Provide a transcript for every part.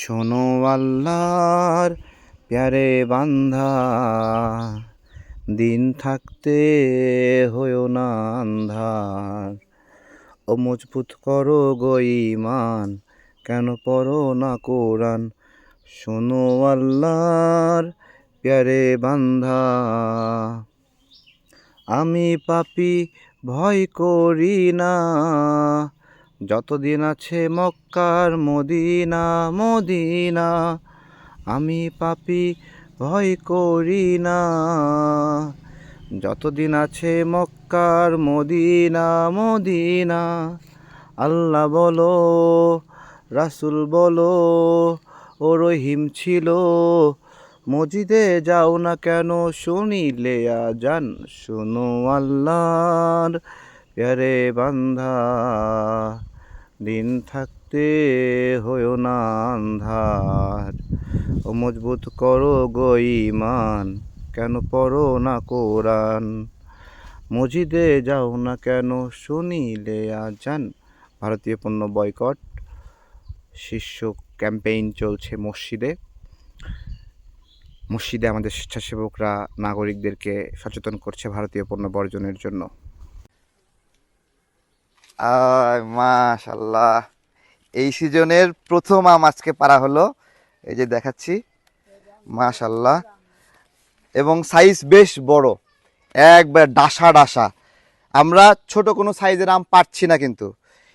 শোনো আল্লাহর প্যারে বান্ধা, দিন থাকতে হয়েও না আন্ধার। ও মজবুত করো গো ইমান কেন পড়ো না কোরআন? শোনো আল্লাহর প্যারে বান্ধা, আমি পাপি ভয় করি না। যতদিন আছে মক্কার মদিনা মদিনা, আমি পাপি ভয় করি না। যতদিন আছে মক্কার মদিনা মদিনা, আল্লাহ বলো, রাসুল বলো, ও রহিম ছিল, মসজিদে যাও না কেন শুনিলে আজান শোনো আল্লাহর প্যারে বান্ধা দিন থাকতে হয়েও না আন্ধার। ও মজবুত করো গো ইমান কেন পড়ো না কোরআন? মসজিদে যাও না কেন শুনিলে আজান? ভারতীয় পণ্য বয়কট, শীর্ষ ক্যাম্পেইন চলছে মসজিদে। মসজিদে আমাদের স্বেচ্ছাসেবকরা, নাগরিকদেরকে সচেতন করছে ভারতীয় পণ্য বর্জনের জন্য। মাশাল্লাহ এই সিজনের প্রথম আম আজকে পারা হলো। এই যে দেখাচ্ছি। মাশাল্লাহ এবং সাইজ বেশ বড়। একবার ডাসা ডাসা। আমরা ছোট কোনো সাইজের আম পাচ্ছি না কিন্তু।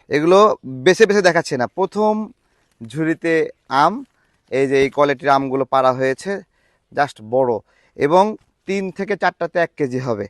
এগুলো বেছে বেছে দেখাচ্ছি না। প্রথম ঝুড়িতে আম। এই যে এই কোয়ালিটির আমগুলো পারা হয়েছে। জাস্ট বড়। এবং তিন থেকে চারটাতে এক কেজি হবে।